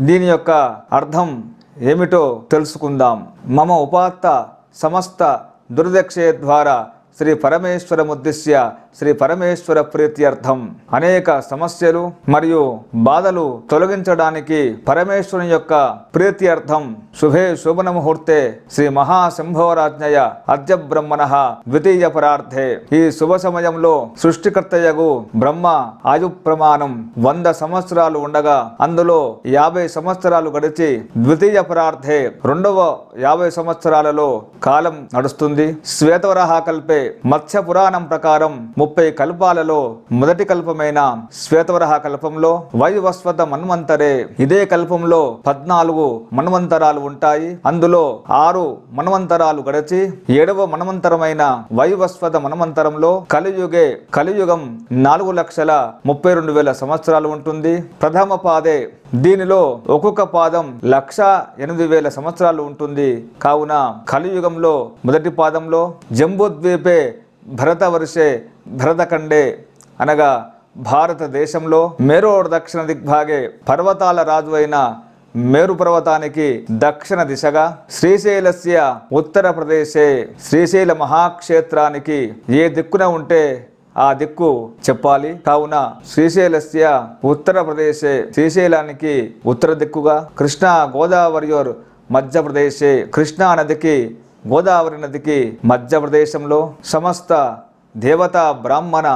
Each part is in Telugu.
దీని యొక్క అర్థం ఏమిటో తెలుసుకుందాం. మమ ఉపాత్త సమస్త దుర్దక్షే ద్వారా శ్రీ పరమేశ్వరముద్దిశ్య శ్రీ పరమేశ్వర ప్రీత్యర్థం. అనేక సమస్యలు మరియు బాధలు తొలగించడానికి పరమేశ్వరుని యొక్క ప్రీత్యర్థం. శుభే శుభన ముహూర్తే శ్రీ మహాశంభవరాజ్ఞయ అద్య బ్రహ్మణ ద్వితీయ పరార్థే ఈ శుభ సమయంలో సృష్టికర్తయగు బ్రహ్మ ఆయు ప్రమాణం వంద సంవత్సరాలు ఉండగా అందులో యాభై సంవత్సరాలు గడిచి ద్వితీయ పరార్థే రెండవ యాభై సంవత్సరాలలో కాలం నడుస్తుంది. శ్వేతవరాహ కల్పే మత్స్య పురాణం ప్రకారం ముప్పై కల్పాలలో మొదటి కల్పమైన శ్వేతవరహ కల్పంలో వైవస్వత మన్వంతరే. ఇదే కల్పంలో పద్నాలుగు మన్వంతరాలు ఉంటాయి. అందులో ఆరు మన్వంతరాలు గడిచి ఏడవ మన్వంతరమైన వైవస్వత మన్వంతరంలో కలియుగే కలియుగం నాలుగు లక్షల ముప్పై రెండు వేల సంవత్సరాలు ఉంటుంది. ప్రథమ పాదే దీనిలో ఒక్కొక్క పాదం లక్ష ఎనిమిది వేల సంవత్సరాలు ఉంటుంది. కావున కలియుగంలో మొదటి పాదంలో జంబూద్వీపే భరతవర్షే భరతఖండే అనగా భారతదేశంలో మేరోడ్ దక్షిణ దిగ్భాగే పర్వతాల రాజు అయిన మేరు పర్వతానికి దక్షిణ దిశగా శ్రీశైలస్య ఉత్తరప్రదేశే శ్రీశైల మహాక్షేత్రానికి ఏ దిక్కున ఉంటే ఆ దిక్కు చెప్పాలి. కావున శ్రీశైలస్య ఉత్తరప్రదేశే శ్రీశైలానికి ఉత్తర దిక్కుగా కృష్ణా గోదావరియోర్ మధ్యప్రదేశే కృష్ణా నదికి గోదావరి నదికి మధ్యప్రదేశంలో సమస్త దేవతా బ్రాహ్మణ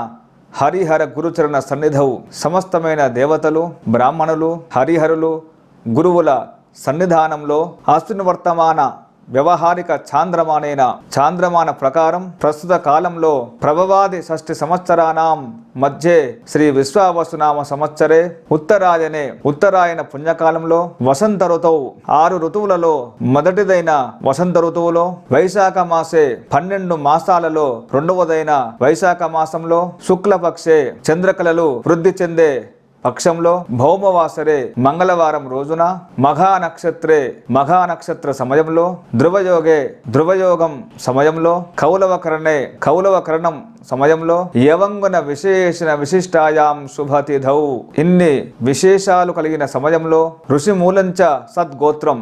హరిహర గురుచరణ సన్నిధవు సమస్తమైన దేవతలు బ్రాహ్మణులు హరిహరులు గురువుల సన్నిధానంలో అశ్విని వర్తమాన వ్యవహారిక చాంద్రమానైన చాంద్రమాన ప్రకారం ప్రస్తుత కాలంలో ప్రభవాది షష్ఠి సంవత్సరానాం మధ్యే శ్రీ విశ్వావసునామ సంవత్సరే ఉత్తరాయనే ఉత్తరాయణ పుణ్యకాలంలో వసంత ఋతువు. ఆరు ఋతువులలో మొదటిదైన వసంత ఋతువులో వైశాఖ మాసే పన్నెండు మాసాలలో రెండవదైన వైశాఖ మాసంలో శుక్లపక్షే చంద్రకళలు వృద్ధి చెందే పక్షంలో భౌమవాసరే మంగళవారం రోజున మఘా నక్షత్రే మఘా నక్షత్ర సమయంలో ధ్రువయోగే ధ్రువయోగం సమయంలో కౌలవకరణే కౌలవకరణం సమయంలో యవంగున విశేషణ విశిష్టాయాం శుభతిథౌ. ఇన్ని విశేషాలు కలిగిన సమయంలో ఋషిమూలంచ సద్గోత్రం.